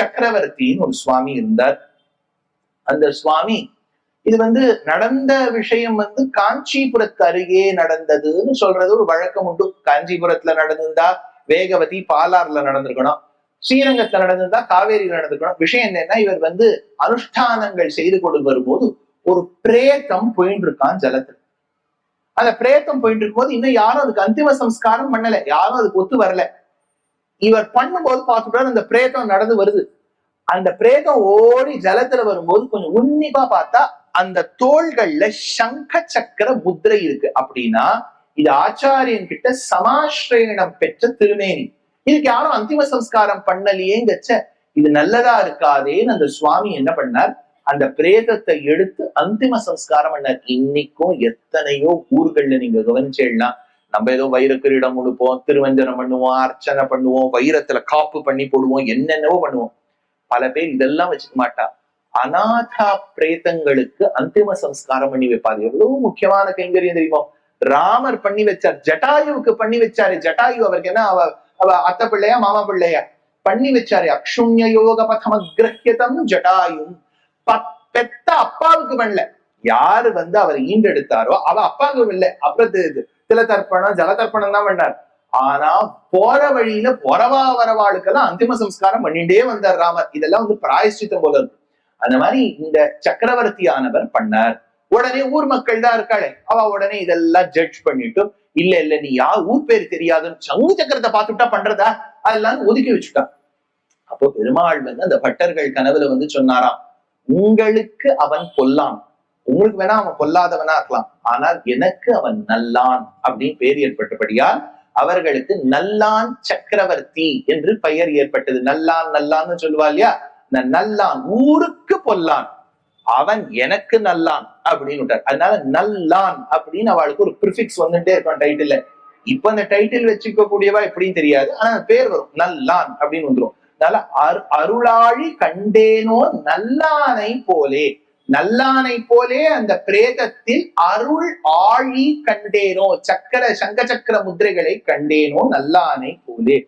சக்கரவர்த்தின்னு ஒரு சுவாமி இருந்தார். அந்த சுவாமி இது வந்து நடந்த விஷயம் வந்து காஞ்சிபுரத்து அருகே நடந்ததுன்னு சொல்றது ஒரு வழக்கம் உண்டு. காஞ்சிபுரத்துல நடந்திருந்தா வேகவதி பாலாறுல நடந்திருக்கணும். ஸ்ரீரங்கத்துல நடந்திருந்தா காவேரியில நடந்திருக்கணும். விஷயம் என்னன்னா இவர் வந்து அனுஷ்டானங்கள் செய்து கொண்டு வரும்போது ஒரு பிரேத்தம் போயிட்டு இருக்கான் ஜலத்துல. அந்த பிரேத்தம் போயிட்டு இருக்கும்போது இன்னும் யாரும் அதுக்கு அந்திம சம்ஸ்காரம் பண்ணல. யாரும் அதுக்கு ஒத்து வரல. இவர் பண்ணும்போது பார்த்துட்டாரு அந்த பிரேதம் நடந்து வருது. அந்த பிரேதம் ஓடி ஜலத்துல வரும்போது கொஞ்சம் உன்னிப்பா பார்த்தா அந்த தோள்கள்ல சங்க சக்கர முத்திரை இருக்கு. அப்படின்னா இது ஆச்சாரியன் கிட்ட சமாஸ்ரயணம் பெற்ற திருமேனி. இதுக்கு யாரும் அந்திம சம்ஸ்காரம் பண்ணலையேங்கச்ச இது நல்லதா இருக்காதேன்னு அந்த சுவாமி என்ன பண்ணார்? அந்த பிரேதத்தை எடுத்து அந்திம சம்ஸ்காரம் பண்ணார். இன்னைக்கும் எத்தனையோ ஊர்கள்ல நீங்க கவனிச்சேன்னா நம்ம ஏதோ வைர கிரீடம் உடுப்போம் திருவஞ்சனம் பண்ணுவோம் அர்ச்சனை பண்ணுவோம் வைரத்துல காப்பு பண்ணி போடுவோம் என்னென்னவோ பண்ணுவோம். பல பேர் இதெல்லாம் வச்சுக்க மாட்டா. அநாதா பிரேதங்களுக்கு அந்திம சம்ஸ்காரம் பண்ணி வைப்பாது எவ்வளவு முக்கியமான கைங்கரியம் தெரியுமோ? ராமர் பண்ணி வச்சார் ஜட்டாயுவுக்கு பண்ணி வச்சாரு. ஜட்டாயு அவருக்கு என்ன அவ அவ அத்தை பிள்ளையா மாமா பிள்ளையா? பண்ணி வச்சாரு. அக்ஷுண்ய யோக பதமகிரஹியதம் ஜட்டாயும். ப- பெத்த அப்பாவுக்கு பண்ணல. யாரு வந்து அவர் ஈண்டெடுத்தாரோ அவ அப்பாவுக்கு இல்லை அப்புறம் தில தர்ப்பணம் ஜல தர்ப்பணம் தான் பண்ணார் ஆனா போற வழியில பொறவா வரவாளுக்கெல்லாம் அந்திம சம்ஸ்காரம் பண்ணிட்டே வந்தார் ராமர். இதெல்லாம் வந்து பிராயஷ்டித்தம் போல இருக்கு. அந்த மாதிரி இந்த சக்கரவர்த்தியானவர் பண்ணார். உடனே ஊர் மக்கள் தான் இருக்காளே. அவ உடனே இதெல்லாம் ஜட்ஜ் பண்ணிட்டு இல்ல இல்ல நீ யா ஊர் பேர் தெரியாதுன்னு சங்கு சக்கரத்தை பார்த்துட்டா பண்றதா? அதெல்லாம் ஒதுக்கி வச்சுட்டான் அப்போ பெருமாள் வந்து அந்த பட்டர்கள் கனவுல வந்து சொன்னாராம் உங்களுக்கு அவன் கொல்லான் உங்களுக்கு வேணா அவன் கொல்லாதவனா இருக்கலாம். ஆனால் எனக்கு அவன் நல்லான் அப்படின்னு பேர் ஏற்பட்டபடியால் அவர்களுக்கு நல்லான் சக்கரவர்த்தி என்று பெயர் ஏற்பட்டது. நல்லான் நல்லான்னு சொல்லுவா இல்லையா? இந்த நல்லான் ஊருக்கு பொல்லான். அவன் எனக்கு நல்லான் அப்படின்னு விட்டார். அதனால நல்லான் அப்படின்னு அவளுக்கு ஒரு ப்ரிஃபிக்ஸ் வந்துட்டே இருக்கும் டைட்டில் இப்ப அந்த டைட்டில் வச்சுக்க கூடியவா எப்படின்னு தெரியாது. ஆனா பேர் வரும். நல்லான் அப்படின்னு வந்துடும் அதனால அரு- அருளாழி கண்டேனோ நல்லானை போலே. நல்லானை போலே அந்த பிரேதத்தில் அருள் ஆழி கண்டேனோ சக்கர சங்க சக்கர முதிரைகளை கண்டேனோ நல்லானை போலே.